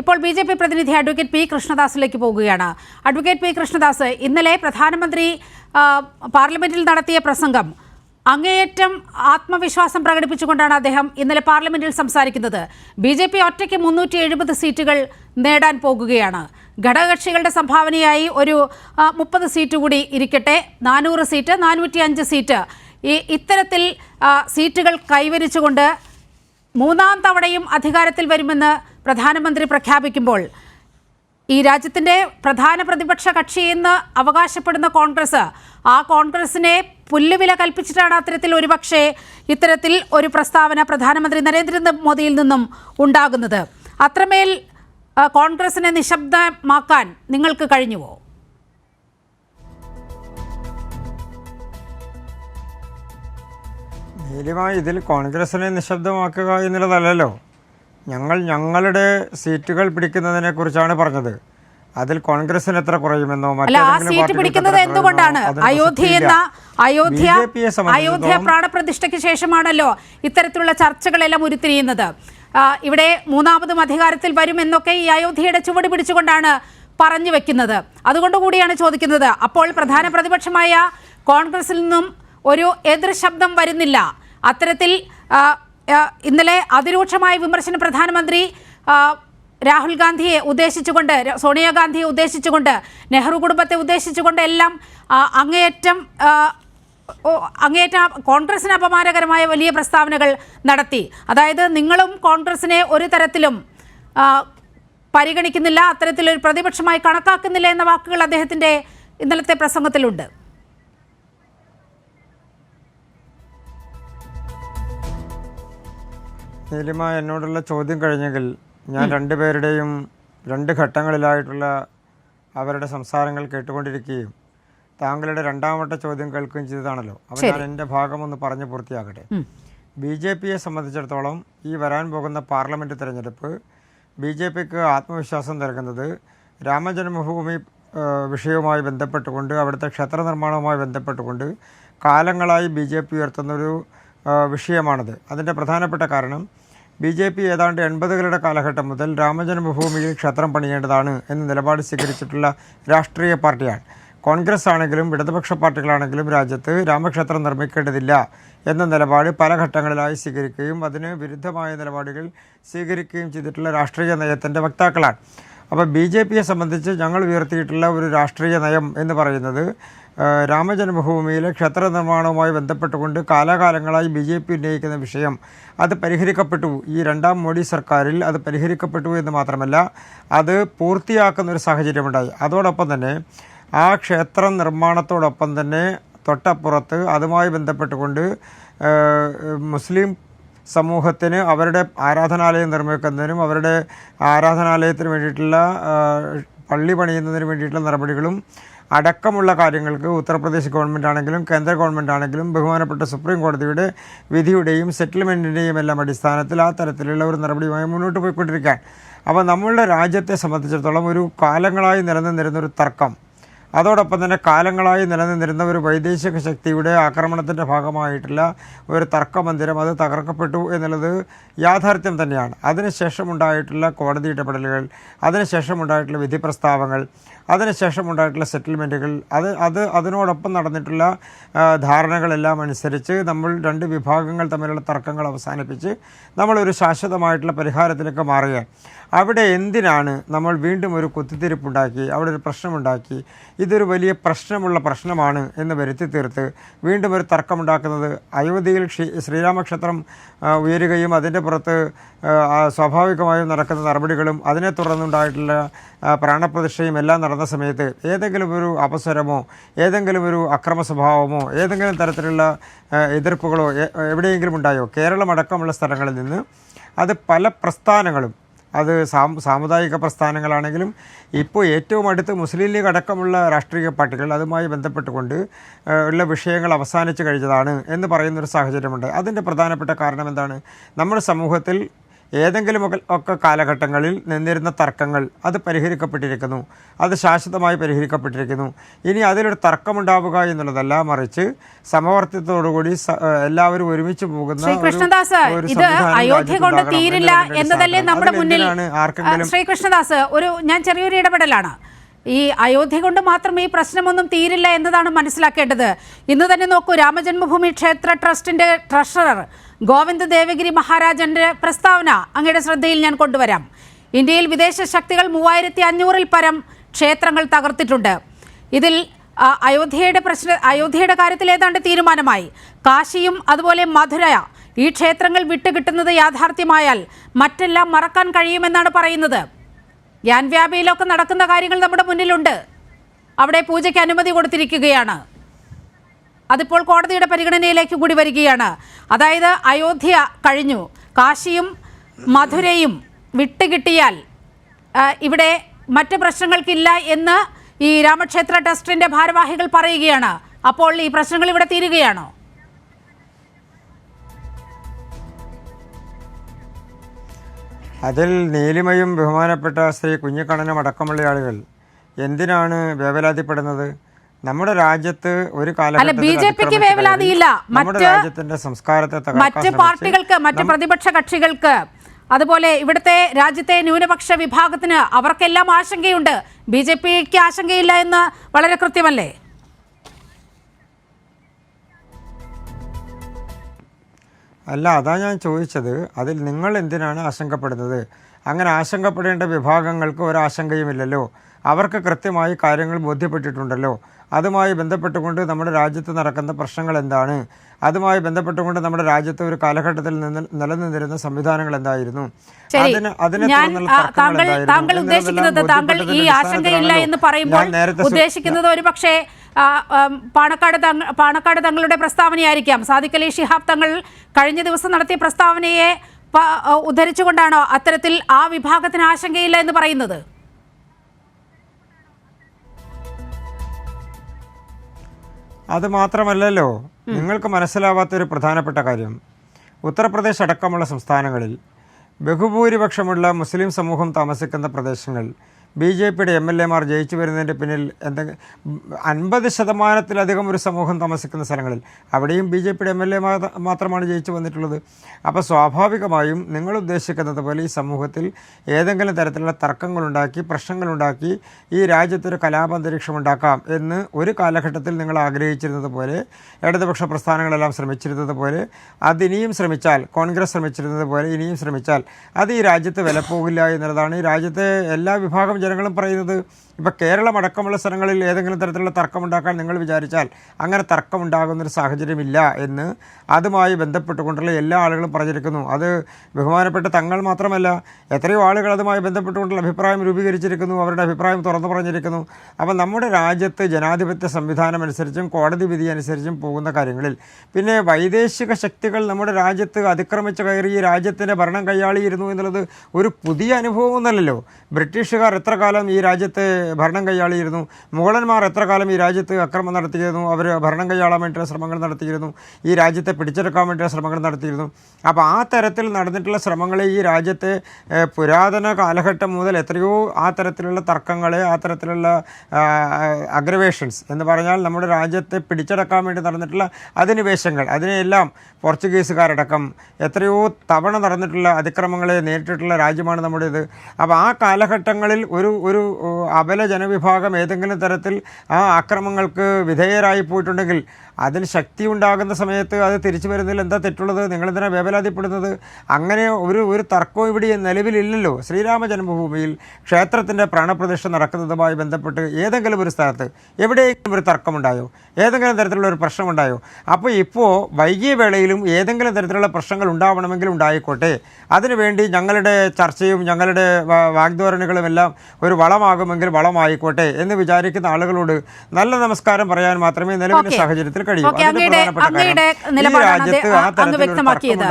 ഇപ്പോൾ B J P പ്രതിനിധി advocate P കൃഷ്ണദാസിലേക്ക് പോകുകയാണ്. അഡ്വക്കേറ്റ് പി കൃഷ്ണദാസ് ഇന്നലെ പ്രധാനമന്ത്രി പാർലമെന്റിൽ നടത്തിയ പ്രസംഗം അങ്ങേയറ്റം ആത്മവിശ്വാസം പ്രകടിപ്പിച്ചുകൊണ്ടാണ് അദ്ദേഹം ഇന്നലെ പാർലമെന്റിൽ സംസാരിക്കുന്നത്. ബി ജെ പി ഒറ്റയ്ക്ക് മുന്നൂറ്റി എഴുപത് സീറ്റുകൾ നേടാൻ പോകുകയാണ്. ഘടകകക്ഷികളുടെ സംഭാവനയായി ഒരു മുപ്പത് സീറ്റ് കൂടി ഇരിക്കട്ടെ. നാനൂറ് സീറ്റ് നാനൂറ്റി അഞ്ച് സീറ്റ്. ഈ ഇത്തരത്തിൽ സീറ്റുകൾ കൈവരിച്ചുകൊണ്ട് മൂന്നാം തവണയും അധികാരത്തിൽ വരുമെന്ന് പ്രധാനമന്ത്രി പ്രഖ്യാപിക്കുമ്പോൾ ഈ രാജ്യത്തിന്റെ പ്രധാന പ്രതിപക്ഷ കക്ഷി എന്ന് അവകാശപ്പെടുന്ന കോൺഗ്രസ് ആ കോൺഗ്രസിനെ പുല്ലുവില കൽപ്പിച്ചിട്ടാണ് അത്തരത്തിൽ ഒരുപക്ഷെ ഇത്തരത്തിൽ ഒരു പ്രസ്താവന പ്രധാനമന്ത്രി നരേന്ദ്രമോദിയിൽ നിന്നും ഉണ്ടാകുന്നത്. അത്രമേൽ കോൺഗ്രസിനെ നിശബ്ദമാക്കാൻ നിങ്ങൾക്ക് കഴിഞ്ഞുവോ? നീലിമ ഇതിൽ കോൺഗ്രസിനെ നിശബ്ദമാക്കുക എന്നുള്ളതല്ലല്ലോ. ഞങ്ങൾ ഞങ്ങളുടെ സീറ്റുകൾ പിടിക്കുന്നതിനെ കുറിച്ചാണ് പറഞ്ഞത്. അതിൽ കോൺഗ്രസിന് എത്ര കുറയുമെന്നോ സീറ്റ് പിടിക്കുന്നത് എന്തുകൊണ്ടാണ്? അയോധ്യ എന്ന അയോധ്യ അയോധ്യ പ്രാണപ്രതിഷ്ഠയ്ക്ക് ശേഷമാണല്ലോ ഇത്തരത്തിലുള്ള ചർച്ചകളെല്ലാം ഉരുത്തിരിയുന്നത്. ഇവിടെ മൂന്നാമതും അധികാരത്തിൽ വരുമെന്നൊക്കെ ഈ അയോധ്യയുടെ ചുവട് പിടിച്ചുകൊണ്ടാണ് പറഞ്ഞു വെക്കുന്നത്. അതുകൊണ്ട് കൂടിയാണ് ചോദിക്കുന്നത്. അപ്പോൾ പ്രധാന പ്രതിപക്ഷമായ കോൺഗ്രസിൽ നിന്നും ഒരു എതിർ ശബ്ദം വരുന്നില്ല. അത്തരത്തിൽ ഇന്നലെ അതിരൂക്ഷമായ വിമർശനം പ്രധാനമന്ത്രി രാഹുൽ ഗാന്ധിയെ ഉദ്ദേശിച്ചുകൊണ്ട് സോണിയാഗാന്ധിയെ ഉദ്ദേശിച്ചുകൊണ്ട് നെഹ്റു കുടുംബത്തെ ഉദ്ദേശിച്ചുകൊണ്ട് എല്ലാം അങ്ങേയറ്റം അങ്ങേയറ്റം കോൺഗ്രസിന് അപമാനകരമായ വലിയ പ്രസ്താവനകൾ നടത്തി. അതായത് നിങ്ങളും കോൺഗ്രസിനെ ഒരു തരത്തിലും പരിഗണിക്കുന്നില്ല അത്തരത്തിലൊരു പ്രതിപക്ഷമായി കണക്കാക്കുന്നില്ല എന്ന വാക്കുകൾ അദ്ദേഹത്തിന്റെ ഇന്നലത്തെ പ്രസംഗത്തിലുണ്ട്. നീലിമ എന്നോടുള്ള ചോദ്യം കഴിഞ്ഞെങ്കിൽ ഞാൻ രണ്ടുപേരുടെയും രണ്ട് ഘട്ടങ്ങളിലായിട്ടുള്ള അവരുടെ സംസാരങ്ങൾ കേട്ടുകൊണ്ടിരിക്കുകയും താങ്കളുടെ രണ്ടാമത്തെ ചോദ്യം കേൾക്കുകയും ചെയ്തതാണല്ലോ. അപ്പോൾ ഞാൻ എന്റെ ഭാഗം ഒന്ന് പറഞ്ഞു പൂർത്തിയാക്കട്ടെ. ബി ജെ പിയെ സംബന്ധിച്ചിടത്തോളം ഈ വരാൻ പോകുന്ന പാർലമെന്റ് തിരഞ്ഞെടുപ്പ് ബി ജെ പിക്ക് ആത്മവിശ്വാസം നൽകുന്നത് രാമജന്മഭൂമി വിഷയവുമായി ബന്ധപ്പെട്ടുകൊണ്ട് അവിടുത്തെ ക്ഷേത്ര നിർമ്മാണവുമായി ബന്ധപ്പെട്ടുകൊണ്ട് കാലങ്ങളായി ബി ജെ പി ഉയർത്തുന്നൊരു വിഷയമാണത്. അതിന്റെ പ്രധാനപ്പെട്ട കാരണം ബി ജെ പി ഏതാണ്ട് എൺപതുകളുടെ കാലഘട്ടം മുതൽ രാമജന്മഭൂമിയിൽ ക്ഷേത്രം പണിയേണ്ടതാണ് എന്ന നിലപാട് സ്വീകരിച്ചിട്ടുള്ള രാഷ്ട്രീയ പാർട്ടിയാണ്. കോൺഗ്രസ് ആണെങ്കിലും ഇടതുപക്ഷ പാർട്ടികളാണെങ്കിലും രാജ്യത്ത് രാമക്ഷേത്രം നിർമ്മിക്കേണ്ടതില്ല എന്ന നിലപാട് പല ഘട്ടങ്ങളിലായി സ്വീകരിക്കുകയും അതിന് വിരുദ്ധമായ നിലപാടുകൾ സ്വീകരിക്കുകയും ചെയ്തിട്ടുള്ള രാഷ്ട്രീയ നയത്തിന്റെ വക്താക്കളാണ്. അപ്പോൾ ബി ജെ പിയെ സംബന്ധിച്ച് ഞങ്ങൾ ഉയർത്തിയിട്ടുള്ള ഒരു രാഷ്ട്രീയ നയം എന്ന് പറയുന്നത് രാമജന്മഭൂമിയിലെ ക്ഷേത്ര നിർമ്മാണവുമായി ബന്ധപ്പെട്ടുകൊണ്ട് കാലാകാലങ്ങളായി ബി ജെ പി ഉന്നയിക്കുന്ന വിഷയം അത് പരിഹരിക്കപ്പെട്ടു. ഈ രണ്ടാം മോഡി സർക്കാരിൽ അത് പരിഹരിക്കപ്പെട്ടു എന്ന് മാത്രമല്ല അത് പൂർത്തിയാക്കുന്ന ഒരു സാഹചര്യമുണ്ടായി. അതോടൊപ്പം തന്നെ ആ ക്ഷേത്ര നിർമ്മാണത്തോടൊപ്പം തന്നെ തൊട്ടപ്പുറത്ത് അതുമായി ബന്ധപ്പെട്ടുകൊണ്ട് മുസ്ലിം സമൂഹത്തിന് അവരുടെ ആരാധനാലയം നിർമ്മിക്കുന്നതിനും അവരുടെ ആരാധനാലയത്തിന് വേണ്ടിയിട്ടുള്ള പള്ളി പണിയുന്നതിന് വേണ്ടിയിട്ടുള്ള നടപടികളും അടക്കമുള്ള കാര്യങ്ങൾക്ക് ഉത്തർപ്രദേശ് ഗവൺമെന്റ് ആണെങ്കിലും കേന്ദ്ര ഗവൺമെന്റ് ആണെങ്കിലും ബഹുമാനപ്പെട്ട സുപ്രീം കോടതിയുടെ വിധിയുടെയും സെറ്റിൽമെന്റിന്റെയും എല്ലാം അടിസ്ഥാനത്തിൽ ആ തരത്തിലുള്ള ഒരു നടപടിയുമായി മുന്നോട്ട് പോയിക്കൊണ്ടിരിക്കുകയാണ് അപ്പോൾ നമ്മളുടെ രാജ്യത്തെ സംബന്ധിച്ചിടത്തോളം ഒരു കാലങ്ങളായി നിലനിന്നിരുന്ന ഒരു തർക്കം. അതോടൊപ്പം തന്നെ കാലങ്ങളായി നിലനിന്നിരുന്ന ഒരു വൈദേശിക ശക്തിയുടെ ആക്രമണത്തിന്റെ ഭാഗമായിട്ടുള്ള ഒരു തർക്കമന്ദിരം അത് തകർക്കപ്പെട്ടു എന്നുള്ളത് യാഥാർത്ഥ്യം തന്നെയാണ്. അതിനുശേഷം ഉണ്ടായിട്ടുള്ള കോടതി ഇടപെടലുകൾ അതിനുശേഷം ഉണ്ടായിട്ടുള്ള വിധി പ്രസ്താവങ്ങൾ അതിനുശേഷം ഉണ്ടായിട്ടുള്ള സെറ്റിൽമെന്റുകൾ അത് അത് അതിനോടൊപ്പം നടന്നിട്ടുള്ള ധാരണകളെല്ലാം അനുസരിച്ച് നമ്മൾ രണ്ട് വിഭാഗങ്ങൾ തമ്മിലുള്ള തർക്കങ്ങൾ അവസാനിപ്പിച്ച് നമ്മളൊരു ശാശ്വതമായിട്ടുള്ള പരിഹാരത്തിലേക്ക് മാറുക. അവിടെ എന്തിനാണ് നമ്മൾ വീണ്ടും ഒരു കുത്തിത്തിരിപ്പുണ്ടാക്കി അവിടെ ഒരു പ്രശ്നമുണ്ടാക്കി ഇതൊരു വലിയ പ്രശ്നമുള്ള പ്രശ്നമാണ് എന്ന് വരുത്തി തീർത്ത് വീണ്ടും ഒരു തർക്കമുണ്ടാക്കുന്നത്? അയോധ്യയിൽ ശ്രീ ശ്രീരാമക്ഷേത്രം ഉയരുകയും അതിന്റെ പുറത്ത് സ്വാഭാവികമായും നടക്കുന്ന നടപടികളും അതിനെ തുടർന്നുണ്ടായിട്ടുള്ള പ്രാണപ്രതിഷ്ഠയും എല്ലാം നടന്ന സമയത്ത് ഏതെങ്കിലും ഒരു അപസ്വരമോ ഏതെങ്കിലും ഒരു അക്രമ സ്വഭാവമോ ഏതെങ്കിലും തരത്തിലുള്ള എതിർപ്പുകളോ എവിടെയെങ്കിലും ഉണ്ടായോ? കേരളം അടക്കമുള്ള സ്ഥലങ്ങളിൽ നിന്ന് അത് പല പ്രസ്ഥാനങ്ങളും അത് സാമുദായിക പ്രസ്ഥാനങ്ങളാണെങ്കിലും ഇപ്പോൾ ഏറ്റവും അടുത്ത് മുസ്ലിം ലീഗ് അടക്കമുള്ള രാഷ്ട്രീയ പാർട്ടികൾ അതുമായി ബന്ധപ്പെട്ടുകൊണ്ട് ഉള്ള വിഷയങ്ങൾ അവസാനിച്ച് കഴിഞ്ഞതാണ് എന്ന് പറയുന്നൊരു സാഹചര്യമുണ്ട്. അതിന്റെ പ്രധാനപ്പെട്ട കാരണം എന്താണ്? നമ്മുടെ സമൂഹത്തിൽ ഏതെങ്കിലും ഒക്കെ- കാലഘട്ടങ്ങളിൽ നിന്നിരുന്ന തർക്കങ്ങൾ അത് പരിഹരിക്കപ്പെട്ടിരിക്കുന്നു. അത് ശാശ്വതമായി പരിഹരിക്കപ്പെട്ടിരിക്കുന്നു. ഇനി അതിലൊരു തർക്കമുണ്ടാവുക എന്നുള്ളതല്ല മറിച്ച് സമവർത്തിത്തോടുകൂടി എല്ലാവരും ഒരുമിച്ച് പോകുന്ന കൃഷ്ണദാസ് ഇത് അയോധ്യ കൊണ്ട് തീരില്ല എന്നതല്ലേ നമ്മുടെ മുന്നിൽ ശ്രീ കൃഷ്ണദാസ് ഒരു ഞാൻ ചെറിയൊരു ഇടപെടലാണ്. ഈ അയോധ്യ കൊണ്ട് മാത്രം ഈ പ്രശ്നമൊന്നും തീരില്ല എന്നതാണ് മനസ്സിലാക്കേണ്ടത്. ഇന്ന് തന്നെ നോക്കൂ രാമജന്മഭൂമി ക്ഷേത്ര ട്രസ്റ്റിന്റെ ട്രഷറർ ഗോവിന്ദ് ദേവഗിരി മഹാരാജന്റെ പ്രസ്താവന അങ്ങയുടെ ശ്രദ്ധയിൽ ഞാൻ കൊണ്ടുവരാം. ഇന്ത്യയിൽ വിദേശ ശക്തികൾ മൂവായിരത്തി അഞ്ഞൂറിൽ പരം ക്ഷേത്രങ്ങൾ തകർത്തിട്ടുണ്ട്. ഇതിൽ അയോധ്യയുടെ പ്രശ്ന അയോധ്യയുടെ കാര്യത്തിൽ ഏതാണ്ട് തീരുമാനമായി. കാശിയും അതുപോലെ മധുര ഈ ക്ഷേത്രങ്ങൾ വിട്ടുകിട്ടുന്നത് യാഥാർത്ഥ്യമായാൽ മറ്റെല്ലാം മറക്കാൻ കഴിയുമെന്നാണ് പറയുന്നത്. യാൻ വ്യാപിയിലൊക്കെ നടക്കുന്ന കാര്യങ്ങൾ നമ്മുടെ മുന്നിലുണ്ട്. അവിടെ പൂജയ്ക്ക് അനുമതി കൊടുത്തിരിക്കുകയാണ്. അതിപ്പോൾ കോടതിയുടെ പരിഗണനയിലേക്ക് കൂടി വരികയാണ്. അതായത് അയോധ്യ കഴിഞ്ഞു. കാശിയും മധുരയും വിട്ടുകിട്ടിയാൽ ഇവിടെ മറ്റ് പ്രശ്നങ്ങൾക്കില്ല എന്ന് ഈ രാമക്ഷേത്ര ട്രസ്റ്റിന്റെ ഭാരവാഹികൾ പറയുകയാണ്. അപ്പോൾ ഈ പ്രശ്നങ്ങൾ ഇവിടെ തീരുകയാണോ? അതിൽ നീലിമയും ബഹുമാനപ്പെട്ട ശ്രീ കുഞ്ഞിക്കണ്ണനും അടക്കമുള്ള ആളുകൾ. എന്തിനാണ് വേവലാതിപ്പെടുന്നത്? നമ്മുടെ രാജ്യത്ത് ഒരു കാലം ബി ജെ പിക്ക് വേവലാതിയില്ല. നമ്മുടെ രാജ്യത്തിന്റെ സംസ്കാരത്തെ മറ്റ് പാർട്ടികൾക്ക് മറ്റ് പ്രതിപക്ഷ കക്ഷികൾക്ക് അതുപോലെ ഇവിടുത്തെ രാജ്യത്തെ ന്യൂനപക്ഷ വിഭാഗത്തിന് അവർക്കെല്ലാം ആശങ്കയുണ്ട്. ബി ജെ പിക്ക് ആശങ്കയില്ല എന്ന് വളരെ കൃത്യമല്ലേ? അല്ല അതാ ഞാൻ ചോദിച്ചത്. അതിൽ നിങ്ങൾ എന്തിനാണ് ആശങ്കപ്പെടുന്നത്? അങ്ങനെ ആശങ്കപ്പെടേണ്ട വിഭാഗങ്ങൾക്ക് ഒരാശങ്കയുമില്ലല്ലോ. അവർക്ക് കൃത്യമായി കാര്യങ്ങൾ ബോധ്യപ്പെട്ടിട്ടുണ്ടല്ലോ. അതുമായി ബന്ധപ്പെട്ടുകൊണ്ട് നമ്മുടെ രാജ്യത്ത് നടക്കുന്ന പ്രശ്നങ്ങൾ എന്താണ്? അതുമായി ബന്ധപ്പെട്ടുകൊണ്ട് നമ്മുടെ രാജ്യത്ത് ഒരു കാലഘട്ടത്തിൽ നിന്ന് നിലനിന്നിരുന്ന സംവിധാനങ്ങൾ എന്തായിരുന്നു? അതിന് അതിനെ താങ്കൾ താങ്കൾ എന്നുള്ളതെല്ലാം ഉദ്ദേശിക്കുന്നത് താങ്കൾ ഈ ആശങ്കയില്ല എന്ന് പറയുമ്പോൾ ഉദ്ദേശിക്കുന്നത് ഒരു പക്ഷേ പാണക്കാട് തങ്ങ പാണക്കാട് തങ്ങളുടെ പ്രസ്താവനയായിരിക്കാം. സാദിഖ് അലി ഷിഹാബ് തങ്ങൾ കഴിഞ്ഞ ദിവസം നടത്തിയ പ്രസ്താവനയെ ഉദ്ധരിച്ചുകൊണ്ടാണോ അത്തരത്തിൽ ആ വിഭാഗത്തിന് ആശങ്കയില്ല എന്ന് പറയുന്നത്? അത് മാത്രമല്ലല്ലോ നിങ്ങൾക്ക് മനസ്സിലാവാത്ത ഒരു പ്രധാനപ്പെട്ട കാര്യം. ഉത്തർപ്രദേശ് അടക്കമുള്ള സംസ്ഥാനങ്ങളിൽ ബഹുഭൂരിപക്ഷമുള്ള മുസ്ലിം സമൂഹം താമസിക്കുന്ന പ്രദേശങ്ങൾ ബി ജെ പിയുടെ എം എൽ എമാർ ജയിച്ചു വരുന്നതിന്റെ പിന്നിൽ എന്തെങ്കിലും അൻപത് ശതമാനത്തിലധികം ഒരു സമൂഹം താമസിക്കുന്ന സ്ഥലങ്ങളിൽ അവിടെയും ബി ജെ പിയുടെ എം എൽ എ മാത്രമാണ് ജയിച്ചു വന്നിട്ടുള്ളത്. അപ്പോൾ സ്വാഭാവികമായും നിങ്ങൾ ഉദ്ദേശിക്കുന്നത് പോലെ ഈ സമൂഹത്തിൽ ഏതെങ്കിലും തരത്തിലുള്ള തർക്കങ്ങളുണ്ടാക്കി പ്രശ്നങ്ങളുണ്ടാക്കി ഈ രാജ്യത്തൊരു കലാപാന്തരീക്ഷം ഉണ്ടാക്കാം എന്ന് ഒരു കാലഘട്ടത്തിൽ നിങ്ങൾ ആഗ്രഹിച്ചിരുന്നത് പോലെ ഇടതുപക്ഷ പ്രസ്ഥാനങ്ങളെല്ലാം ശ്രമിച്ചിരുന്നത് പോലെ അതിനിയും ശ്രമിച്ചാൽ കോൺഗ്രസ് ശ്രമിച്ചിരുന്നത് പോലെ ഇനിയും ശ്രമിച്ചാൽ അത് ഈ രാജ്യത്ത് വിലപ്പോകില്ല എന്നുള്ളതാണ്. ഈ രാജ്യത്തെ എല്ലാ വിഭാഗം ജനങ്ങളും പറയുന്നത് ഇപ്പോൾ കേരളം അടക്കമുള്ള സ്ഥലങ്ങളിൽ ഏതെങ്കിലും തരത്തിലുള്ള തർക്കമുണ്ടാക്കാൻ നിങ്ങൾ വിചാരിച്ചാൽ അങ്ങനെ തർക്കമുണ്ടാകുന്നൊരു സാഹചര്യമില്ല എന്ന് അതുമായി ബന്ധപ്പെട്ടുകൊണ്ടുള്ള എല്ലാ ആളുകളും പറഞ്ഞിരിക്കുന്നു. അത് ബഹുമാനപ്പെട്ട തങ്ങൾ മാത്രമല്ല എത്രയോ ആളുകൾ അതുമായി ബന്ധപ്പെട്ടുകൊണ്ടുള്ള അഭിപ്രായം രൂപീകരിച്ചിരിക്കുന്നു അവരുടെ അഭിപ്രായം തുറന്നു പറഞ്ഞിരിക്കുന്നു. അപ്പം നമ്മുടെ രാജ്യത്ത് ജനാധിപത്യ സംവിധാനം അനുസരിച്ചും കോടതി വിധി അനുസരിച്ചും പോകുന്ന കാര്യങ്ങളിൽ പിന്നെ വൈദേശിക ശക്തികൾ നമ്മുടെ രാജ്യത്ത് അതിക്രമിച്ച് കയറി രാജ്യത്തിന്റെ ഭരണം കൈയാളിയിരുന്നു എന്നുള്ളത് ഒരു പുതിയ അനുഭവമൊന്നുമല്ലല്ലോ. ബ്രിട്ടീഷുകാർ എത്ര കാലം ഈ രാജ്യത്തെ ഭരണം കൈയാളിയിരുന്നു? മുഗളന്മാർ എത്ര കാലം ഈ രാജ്യത്ത് അക്രമം നടത്തിയിരുന്നു? അവർ ഭരണം കൈയാളാൻ വേണ്ടിയുള്ള ശ്രമങ്ങൾ നടത്തിയിരുന്നു. ഈ രാജ്യത്തെ പിടിച്ചെടുക്കാൻ വേണ്ടിയുള്ള ശ്രമങ്ങൾ നടത്തിയിരുന്നു. അപ്പോൾ ആ തരത്തിൽ നടന്നിട്ടുള്ള ശ്രമങ്ങളെ ഈ രാജ്യത്തെ പുരാതന കാലഘട്ടം മുതൽ എത്രയോ ആ തരത്തിലുള്ള തർക്കങ്ങളെ ആ തരത്തിലുള്ള അഗ്രവേഷൻസ് എന്ന് പറഞ്ഞാൽ നമ്മുടെ രാജ്യത്തെ പിടിച്ചടക്കാൻ വേണ്ടി നടന്നിട്ടുള്ള അധിനിവേശങ്ങൾ അതിനെയെല്ലാം പോർച്ചുഗീസുകാരടക്കം എത്രയോ തവണ നടന്നിട്ടുള്ള അതിക്രമങ്ങളെ നേരിട്ടിട്ടുള്ള രാജ്യമാണ് നമ്മുടേത്. അപ്പോൾ ആ കാലഘട്ടങ്ങളിൽ ഒരു ഒരു ഒരു അബല ജനവിഭാഗം ഏതെങ്കിലും തരത്തിൽ ആ ആക്രമങ്ങൾക്ക് വിധേയരായി പോയിട്ടുണ്ടെങ്കിൽ അതിൽ ശക്തി ഉണ്ടാകുന്ന സമയത്ത് അത് തിരിച്ചു വരുന്നതിൽ എന്താ തെറ്റുള്ളത്? നിങ്ങളെന്തിനാ വേവലാതിപ്പെടുന്നത്? അങ്ങനെ ഒരു ഒരു തർക്കവും ഇവിടെ നിലവിലില്ലല്ലോ. ശ്രീരാമ ജന്മഭൂമിയിൽ ക്ഷേത്രത്തിന്റെ പ്രാണപ്രതിഷ്ഠ നടക്കുന്നതുമായി ബന്ധപ്പെട്ട് ഏതെങ്കിലും ഒരു സ്ഥലത്ത് എവിടെയെങ്കിലും ഒരു തർക്കമുണ്ടായോ? ഏതെങ്കിലും തരത്തിലുള്ള ഒരു പ്രശ്നമുണ്ടായോ? അപ്പോൾ ഇപ്പോൾ വൈകിയ വേളയിലും ഏതെങ്കിലും തരത്തിലുള്ള പ്രശ്നങ്ങൾ ഉണ്ടാവണമെങ്കിൽ ഉണ്ടായിക്കോട്ടെ. അതിനുവേണ്ടി ഞങ്ങളുടെ ചർച്ചയും ഞങ്ങളുടെ വാഗ്ധോരണികളും എല്ലാം ഒരു വളമാകുമെങ്കിൽ വളമായിക്കോട്ടെ എന്ന് വിചാരിക്കുന്ന ആളുകളോട് നല്ല നമസ്കാരം പറയാൻ മാത്രമേ നിലവിലെ. സാഹചര്യത്തിൽ കഴിയൂ. അതിന്റെ പ്രധാനപ്പെട്ട ഈ രാജ്യത്ത് ആ തർക്കമുണ്ടായി